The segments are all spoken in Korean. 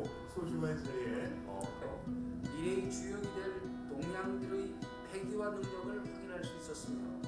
또 소중한 자리에 어, 미래의 주역이 될 동양들의 패기와 능력을 확인할 수 있었습니다.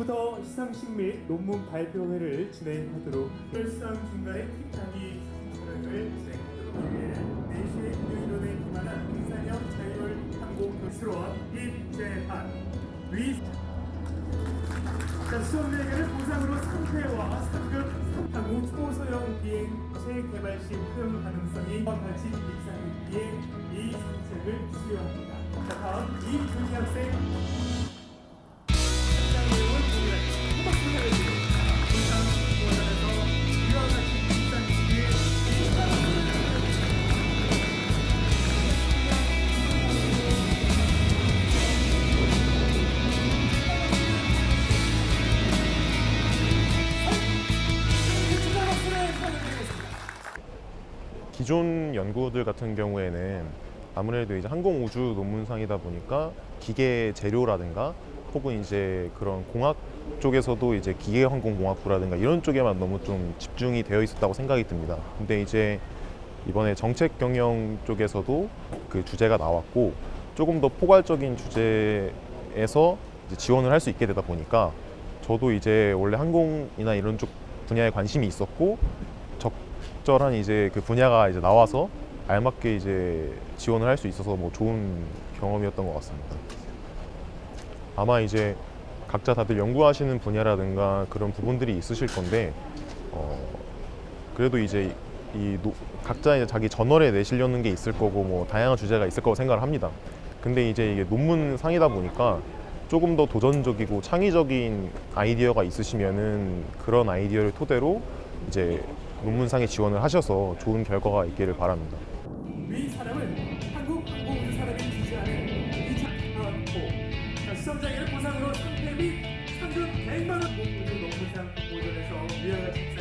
두 편, 부터 시상식 및 논문 발표회를 진행하도록 결상 중간에 팀장이 촬영을 진행하도록 하겠습니다. 내시의 유인론에 기반한 인사형 자율 항공 교수원 임재한 위 자, 수험자에게는 보상으로 3회와 3급 항공 초소형 비행체 개발 시 효용 가능성이 가진 입상 비행 이 상책을 수여합니다. 자, 다음 이준희 학생 기존 연구들 같은 경우에는 아무래도 이제 항공 우주 논문상이다 보니까 기계 재료라든가 혹은 이제 그런 공학 쪽에서도 이제 기계 항공 공학부라든가 이런 쪽에만 너무 좀 집중이 되어 있었다고 생각이 듭니다. 근데 이제 이번에 정책 경영 쪽에서도 그 주제가 나왔고 조금 더 포괄적인 주제에서 지원을 할 수 있게 되다 보니까 저도 이제 원래 항공이나 이런 쪽 분야에 관심이 있었고 적절한 이제 그 분야가 이제 나와서 알맞게 이제 지원을 할 수 있어서 뭐 좋은 경험이었던 것 같습니다. 아마 이제 각자 다들 연구하시는 분야라든가 그런 부분들이 있으실 건데 어 그래도 이제 이 노- 각자 이제 자기 저널에 내시려는 게 있을 거고 뭐 다양한 주제가 있을 거고 생각을 합니다. 근데 이제 이게 논문 상이다 보니까 조금 더 도전적이고 창의적인 아이디어가 있으시면은 그런 아이디어를 토대로 이제 논문상에 지원을 하셔서 좋은 결과가 있기를 바랍니다. 위 사람은 한국 항공우주 산업이 지지하는 2025 자, 시험장에는 보상으로 3회 및 상금 100만 원 논문상 보존에서 위와 같이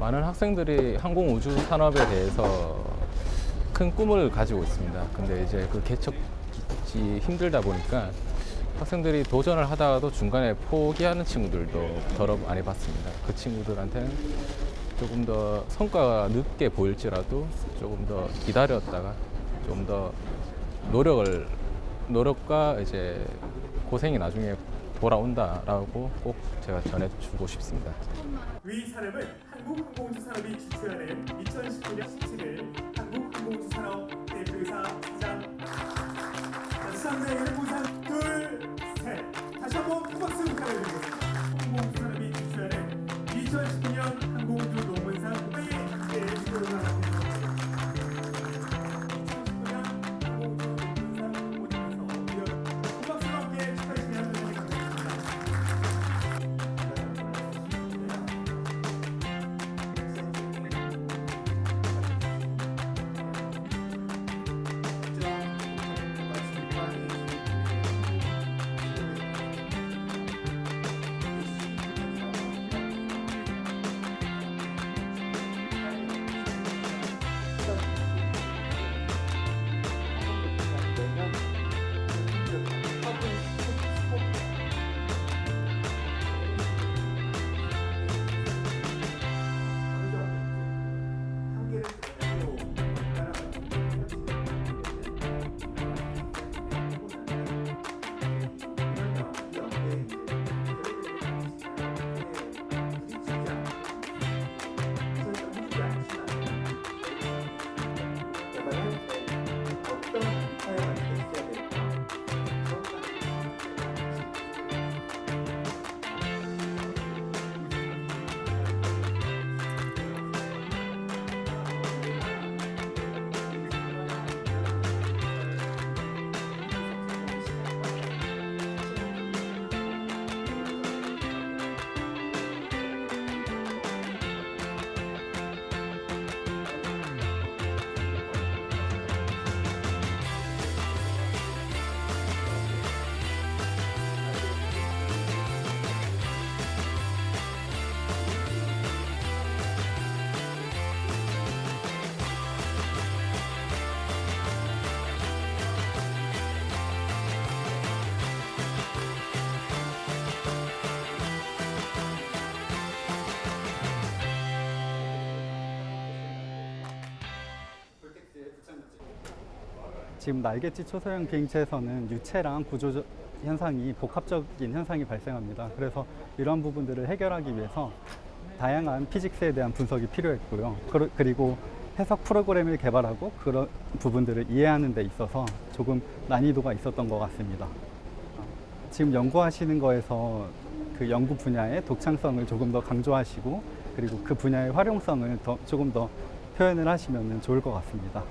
많은 학생들이 항공 우주 산업에 대해서 큰 꿈을 가지고 있습니다. 근데 이제 그 개척이 힘들다 보니까 학생들이 도전을 하다가도 중간에 포기하는 친구들도 더러 많이 봤습니다. 그 친구들한테는 조금 더 성과가 늦게 보일지라도 조금 더 기다렸다가 좀 더 노력을 노력과 이제 고생이 나중에 돌아온다라고 꼭 제가 전해주고 싶습니다. 위 사람은 한국항공우주 산업이 주최하는 2019년 17일 한국항공우주 산업 대표이사 사장. 자, 수상자에게는 보상 둘셋. 다시 한번 큰 박수 지금 날개짓 초소형 비행체에서는 유체랑 구조 현상이 복합적인 현상이 발생합니다. 그래서 이런 부분들을 해결하기 위해서 다양한 피직스에 대한 분석이 필요했고요. 그리고 해석 프로그램을 개발하고 그런 부분들을 이해하는 데 있어서 조금 난이도가 있었던 것 같습니다. 지금 연구하시는 거에서 그 연구 분야의 독창성을 조금 더 강조하시고 그리고 그 분야의 활용성을 더 조금 더 표현을 하시면 좋을 것 같습니다.